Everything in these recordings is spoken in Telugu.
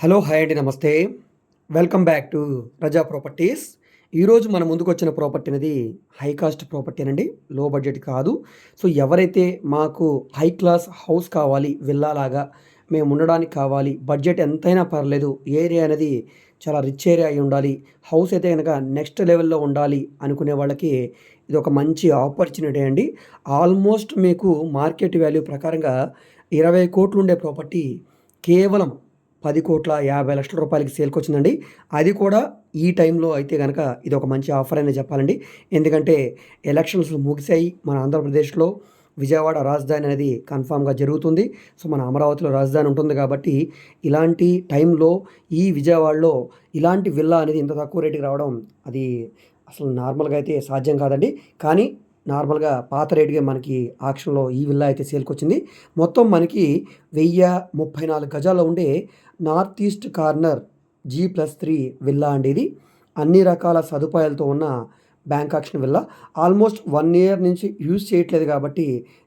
హలో హాయ్ అండి నమస్తే. Welcome back to Raza properties. ఈరోజు మన ముందుకు వచ్చిన ప్రాపర్టీ అనేది హై కాస్ట్ ప్రాపర్టీ అండి లో బడ్జెట్ కాదు. సో ఎవరైతే మాకు హై క్లాస్ హౌస్ కావాలి విల్లాలాగా మేము ఉండడానికి కావాలి బడ్జెట్ ఎంతైనా పర్లేదు ఏరియా అనేది చాలా రిచ్ ఏరియా అయి ఉండాలి హౌస్ అయితే కనుక నెక్స్ట్ లెవెల్లో ఉండాలి అనుకునే వాళ్ళకి ఇది ఒక మంచి ఆపర్చునిటీ అండి. ఆల్మోస్ట్ మీకు మార్కెట్ వాల్యూ ప్రకారంగా ఇరవై కోట్లు ఉండే ప్రాపర్టీ కేవలం పది కోట్ల యాభై లక్షల రూపాయలకి సేల్కి వచ్చిందండి అది కూడా ఈ టైంలో అయితే కనుక ఇది ఒక మంచి ఆఫర్ అనే చెప్పాలండి. ఎందుకంటే ఎలక్షన్స్ ముగిశాయి మన ఆంధ్రప్రదేశ్లో విజయవాడ రాజధాని అనేది కన్ఫామ్గా జరుగుతుంది. సో మన అమరావతిలో రాజధాని ఉంటుంది కాబట్టి ఇలాంటి టైంలో ఈ విజయవాడలో ఇలాంటి విల్లా అనేది ఇంత తక్కువ రేటుకి రావడం అది అసలు నార్మల్గా అయితే సాధ్యం కాదండి. కానీ నార్మల్గా పాత రేటుగా మనకి ఆక్షన్లో ఈ విల్లా అయితే సేల్కి వచ్చింది మొత్తం మనకి వెయ్యి ముప్పై నాలుగు గజాల్లో ఉండే north east corner G plus three villa అండి ఇది. అన్ని రకాల సదుపాయాలతో ఉన్న bank auction villa. Almost one year నుంచి యూజ్ చేయట్లేదు కాబట్టి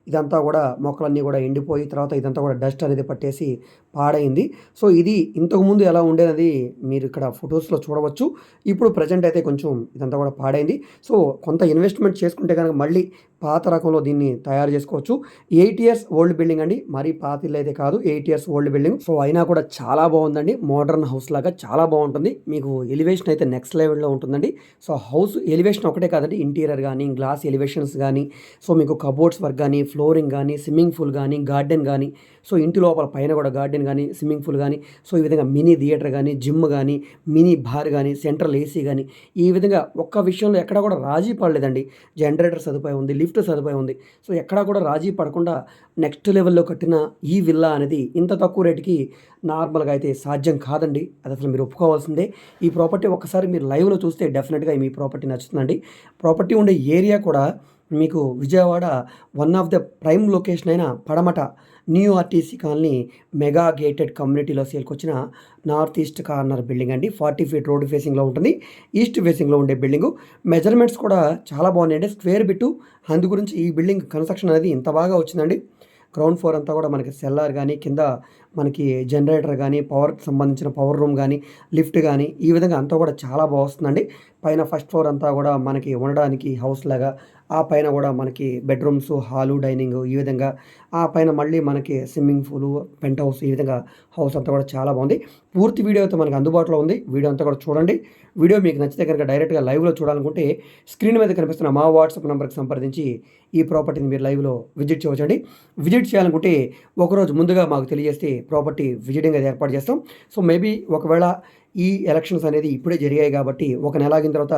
ఇదంతా కూడా మొక్కలన్నీ కూడా ఎండిపోయి తర్వాత ఇదంతా కూడా డస్ట్ అనేది పట్టేసి పాడైంది. సో ఇది ఇంతకుముందు ఎలా ఉండేది మీరు ఇక్కడ ఫొటోస్లో చూడవచ్చు. ఇప్పుడు ప్రజెంట్ అయితే కొంచెం ఇదంతా కూడా పాడైంది. సో కొంత ఇన్వెస్ట్మెంట్ చేసుకుంటే కనుక మళ్ళీ పాత రకంలో దీన్ని తయారు చేసుకోవచ్చు. ఎయిట్ ఇయర్స్ ఓల్డ్ బిల్డింగ్ అండి. మరీ పాత ఇల్లు అయితే కాదు. Eight years old building. So అయినా కూడా చాలా బాగుందండి. మోడర్న్ హౌస్ లాగా చాలా బాగుంటుంది. మీకు ఎలివేషన్ అయితే నెక్స్ట్ లెవెల్లో ఉంటుందండి. సో హౌస్ ఎలివేషన్ ఒకటే కాదండి. ఇంటీరియర్ కానీ గ్లాస్ ఎలివేషన్స్ కానీ సో మీకు కబోర్డ్స్ వర్క్ కానీ ఫ్లోరింగ్ కానీ స్విమ్మింగ్ పూల్ కానీ గార్డెన్ కానీ సో ఇంటి లోపల పైన కూడా గార్డెన్ కానీ స్విమ్మింగ్ పూల్ కానీ సో ఈ విధంగా మినీ థియేటర్ కానీ జిమ్ కానీ మినీ బార్ కానీ సెంట్రల్ ఏసీ కానీ ఈ విధంగా ఒక్క విషయంలో ఎక్కడ కూడా రాజీ పడలేదండి. జనరేటర్ సదుపాయం ఉంది లిఫ్ట్ సదుపాయం ఉంది. సో ఎక్కడా కూడా రాజీ పడకుండా నెక్స్ట్ లెవెల్లో కట్టిన ఈ విల్లా అనేది ఇంత తక్కువ రేటుకి నార్మల్గా అయితే సాధ్యం కాదండి. అది అసలు మీరు ఒప్పుకోవాల్సిందే. ఈ ప్రాపర్టీ ఒకసారి మీరు లైవ్లో చూస్తే డెఫినెట్గా మీ ప్రాపర్టీ నచ్చుతుందండి. ప్రాపర్టీ ఉండే ఏరియా కూడా మీకు Vijayawada one of the prime location అయిన Padamata new RTC colony mega gated కమ్యూనిటీలో సేల్కొచ్చిన నార్త్ ఈస్ట్ కార్నర్ బిల్డింగ్ అండి. ఫార్టీ ఫీట్ రోడ్ ఫేసింగ్లో ఉంటుంది. ఈస్ట్ ఫేసింగ్లో ఉండే బిల్డింగు మెజర్మెంట్స్ కూడా చాలా బాగున్నాయండి. స్క్వేర్ బిట్టు అందు గురించి ఈ బిల్డింగ్ కన్స్ట్రక్షన్ అనేది ఇంత బాగా వచ్చిందండి. గ్రౌండ్ ఫ్లోర్ అంతా కూడా మనకి సెల్లార్ కానీ కింద మనకి జనరేటర్ కానీ పవర్కి సంబంధించిన పవర్ రూమ్ కానీ లిఫ్ట్ కానీ ఈ విధంగా అంతా కూడా చాలా బాగుస్తుందండి పైన ఫస్ట్ ఫ్లోర్ అంతా కూడా మనకి ఉండడానికి హౌస్ లాగా ఆ పైన కూడా మనకి బెడ్రూమ్స్ హాలు డైనింగ్ ఈ విధంగా ఆ పైన మళ్ళీ మనకి స్విమ్మింగ్ పూల్ పెంట్ హౌస్ ఈ విధంగా హౌస్ అంతా కూడా చాలా బాగుంది. పూర్తి వీడియో అయితే మనకి అందుబాటులో ఉంది. వీడియో అంతా కూడా చూడండి. వీడియో మీకు నచ్చితే కనుక డైరెక్ట్గా లైవ్లో చూడాలనుకుంటే స్క్రీన్ మీద కనిపిస్తున్న మా వాట్సాప్ నెంబర్కి సంప్రదించి ఈ ప్రాపర్టీని మీరు లైవ్లో విజిట్ చేయవచ్చండి. విజిట్ చేయాలనుకుంటే ఒకరోజు ముందుగా మాకు తెలియజేస్తే ప్రాపర్టీ విజిటింగ్ అది ఏర్పాటు చేస్తాం. సో మేబీ ఒకవేళ ఈ ఎలక్షన్స్ అనేది ఇప్పుడే జరిగాయి కాబట్టి ఒక నెల ఆగిన తర్వాత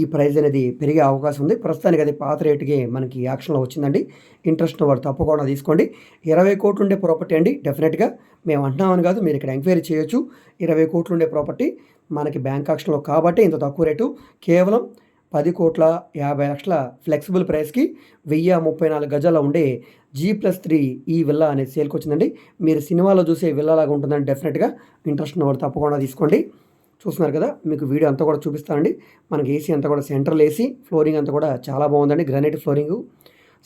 ఈ ప్రైస్ అనేది పెరిగే అవకాశం ఉంది. ప్రస్తుతానికి అది పాత రేటుకి మనకి యాక్షన్లో వచ్చిందండి. ఇంట్రెస్ట్ వాడు తప్పకుండా తీసుకోండి. ఇరవై కోట్లు ఉండే ప్రాపర్టీ అండి డెఫినెట్గా. మేము అంటున్నామని కాదు మీరు ఇక్కడ ఎంక్వైరీ చేయొచ్చు. ఇరవై కోట్లు ఉండే ప్రాపర్టీ మనకి బ్యాంక్ ఆక్షన్లో కాబట్టి ఇంత తక్కువ రేటు. కేవలం పది కోట్ల యాభై లక్షల ఫ్లెక్సిబుల్ ప్రైస్కి వెయ్యి ముప్పై నాలుగు గజాల ఉండే జీ ప్లస్ త్రీ ఈ విల్లా అనేది సేల్కి వచ్చిందండి మీరు సినిమాలో చూసే విల్లాలాగా ఉంటుందని డెఫినెట్గా ఇంట్రెస్ట్ ఉన్న తప్పకుండా తీసుకోండి. చూస్తున్నారు కదా మీకు వీడియో అంతా కూడా చూపిస్తానండి. మనకి ఏసీ అంతా కూడా సెంట్రల్ ఏసీ ఫ్లోరింగ్ అంతా కూడా చాలా బాగుందండి. గ్రానైట్ ఫ్లోరింగ్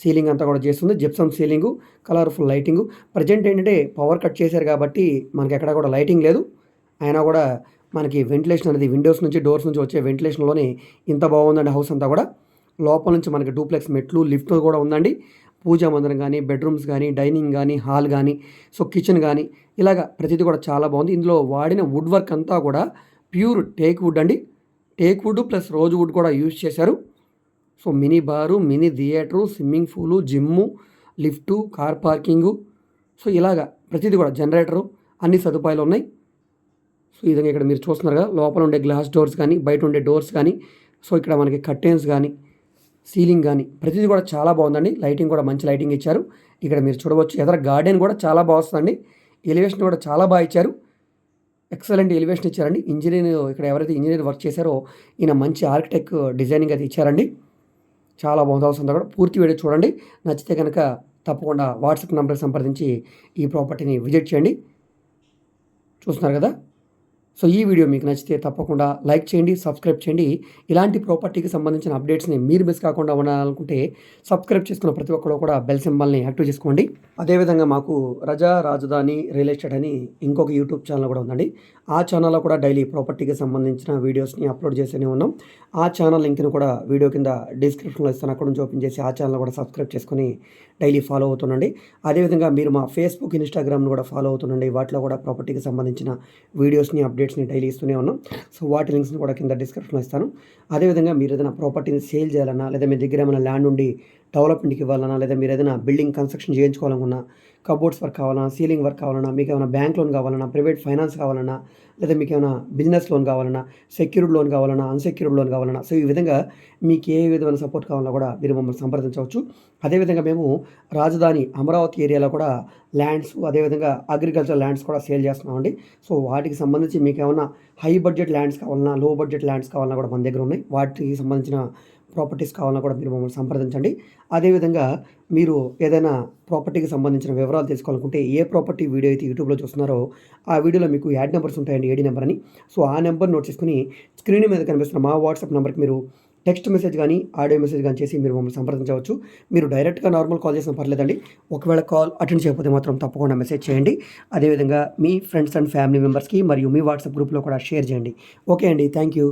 సీలింగ్ అంతా కూడా చేస్తుంది. Gypsum ceiling colourful lighting. Present ఏంటంటే పవర్ కట్ చేశారు కాబట్టి మనకి ఎక్కడ కూడా లైటింగ్ లేదు. అయినా కూడా మనకి వెంటిలేషన్ అనేది విండోస్ నుంచి డోర్స్ నుంచి వచ్చే వెంటిలేషన్లోనే ఇంత బాగుందండి హౌస్ అంతా కూడా. లోపల నుంచి మనకి డూప్లెక్స్ మెట్లు లిఫ్ట్ కూడా ఉందండి. పూజా మందిరం కానీ బెడ్రూమ్స్ కానీ డైనింగ్ కానీ హాల్ కానీ సో కిచెన్ కానీ ఇలాగ ప్రతిదీ కూడా చాలా బాగుంది. ఇందులో వాడిన వుడ్ వర్క్ అంతా కూడా ప్యూర్ టేక్ వుడ్ అండి. Teak wood plus rose wood కూడా యూజ్ చేశారు. So mini bar mini theatre swimming pool gym lift car parking so ఇలాగా ప్రతిదీ కూడా జనరేటరు అన్ని సదుపాయాలు ఉన్నాయి. ఈ విధంగా ఇక్కడ మీరు చూస్తున్నారు కదా లోపల ఉండే గ్లాస్ డోర్స్ కానీ బయట ఉండే డోర్స్ కానీ సో ఇక్కడ మనకి కర్టెన్స్ కానీ సీలింగ్ కానీ ప్రతిదీ కూడా చాలా బాగుందండి. లైటింగ్ కూడా మంచి లైటింగ్ ఇచ్చారు. ఇక్కడ మీరు చూడవచ్చు ఎదర గార్డెన్ కూడా చాలా బాగుందండి ఎలివేషన్ కూడా చాలా బాగా ఇచ్చారు. ఎక్సలెంట్ ఎలివేషన్ ఇచ్చారండి. ఇంజనీర్ ఇక్కడ ఎవరైతే ఇంజనీర్ వర్క్ చేశారో ఈయన మంచి ఆర్కిటెక్ట్ డిజైనింగ్ అది ఇచ్చారండి. చాలా బాగుంది. అవసరం కూడా పూర్తి వీడియో చూడండి. నచ్చితే కనుక తప్పకుండా వాట్సాప్ నెంబర్కి సంప్రదించి ఈ ప్రాపర్టీని విజిట్ చేయండి. చూస్తున్నారు కదా? సో ఈ వీడియో మీకు నచ్చితే తప్పకుండా లైక్ చేయండి సబ్స్క్రైబ్ చేయండి. ఇలాంటి ప్రాపర్టీకి సంబంధించిన అప్డేట్స్ని మీరు మిస్ కాకుండా ఉండాలనుకుంటే సబ్స్క్రైబ్ చేసుకున్న ప్రతి ఒక్కరు కూడా బెల్ సింబల్ని యాక్టివ్ చేసుకోండి. అదేవిధంగా మాకు రజా రాజధాని రియల్ ఎస్టేట్ అని ఇంకొక యూట్యూబ్ ఛానల్ కూడా ఉందండి. ఆ ఛానల్లో కూడా డైలీ ప్రాపర్టీకి సంబంధించిన వీడియోస్ని అప్లోడ్ చేస్తూనే ఉన్నాం. ఆ ఛానల్ లింక్ని కూడా వీడియో కింద డిస్క్రిప్షన్లో ఇస్తాను. అక్కడ నుంచి ఓపెన్ చేసి ఆ ఛానల్ కూడా సబ్స్క్రైబ్ చేసుకొని డైలీ ఫాలో అవుతుండండి. అదేవిధంగా మీరు మా ఫేస్బుక్ ఇన్స్టాగ్రామ్ను కూడా ఫాలో అవుతుండండి. వాటిలో కూడా ప్రాపర్టీకి సంబంధించిన వీడియోస్ని అప్డేట్ అప్డేట్స్ని డైలీ ఇస్తూనే ఉన్నాం. సో వాటి లింక్స్ని కూడా కింద డిస్క్రిప్షన్లో ఇస్తాను. అదేవిధంగా మీరు ఏదైనా ప్రాపర్టీని సేల్ చేయాలన్నా లేదా మీ దగ్గర ఏమైనా ల్యాండ్ ఉండి డెవలప్మెంట్కి ఇవ్వాలన్నా లేదా మీరు ఏదైనా బిల్డింగ్ కన్స్ట్రక్షన్ చేయించుకోవాలనుకున్నా కబోర్డ్స్ వర్క్ కావాలన్నా సీలింగ్ వర్క్ కావాలన్నా మీకు ఏమైనా బ్యాంక్ లోన్ కావాలన్నా ప్రైవేట్ ఫైనాన్స్ కావాలన్నా లేదా మీకు ఏమైనా బిజినెస్ లోన్ కావాలన్నా సెక్యూర్డ్ లోన్ కావాలన్నా అన్సెక్యూర్డ్ లోన్ కావాలన్నా సో ఈ విధంగా మీకు ఏ విధమైన సపోర్ట్ కావాలన్నా కూడా మీరు మమ్మల్ని సంప్రదించవచ్చు. అదేవిధంగా మేము రాజధాని అమరావతి ఏరియాలో కూడా ల్యాండ్స్ అదేవిధంగా అగ్రికల్చర్ ల్యాండ్స్ కూడా సేల్ చేస్తున్నామండి. సో వాటికి సంబంధించి మీకు ఏమైనా హై బడ్జెట్ ల్యాండ్స్ కావాలన్నా లో బడ్జెట్ ల్యాండ్స్ కావాలన్నా కూడా మన దగ్గర ఉన్నాయి. వాటికి సంబంధించిన ప్రాపర్టీస్ కావాలన్నా కూడా మీరు మమ్మల్ని సంప్రదించండి. అదేవిధంగా మీరు ఏదైనా ప్రాపర్టీకి సంబంధించిన వివరాలు తెలుసుకోవాలనుకుంటే ఏ ప్రాపర్టీ వీడియో అయితే యూట్యూబ్లో చూస్తున్నారో ఆ వీడియోలో మీకు యాడ్ నెంబర్స్ ఉంటాయండి ఏడి నెంబర్ అని సో ఆ నెంబర్ నోట్ చేసుకుని స్క్రీన్ మీద కనిపిస్తున్న మా వాట్సాప్ నెంబర్కి మీరు టెక్స్ట్ మెసేజ్ కానీ ఆడియో మెసేజ్ కానీ చేసి మీరు మమ్మల్ని సంప్రదించవచ్చు. మీరు డైరెక్ట్గా నార్మల్ కాల్ చేసిన పర్లేదండి. ఒకవేళ కాల్ అటెండ్ చేయకపోతే మాత్రం తప్పకుండా మెసేజ్ చేయండి. అదేవిధంగా మీ ఫ్రెండ్స్ అండ్ ఫ్యామిలీ మెంబర్స్కి మరియు మీ వాట్సాప్ గ్రూప్లో కూడా షేర్ చేయండి. ఓకే అండి. Thank you.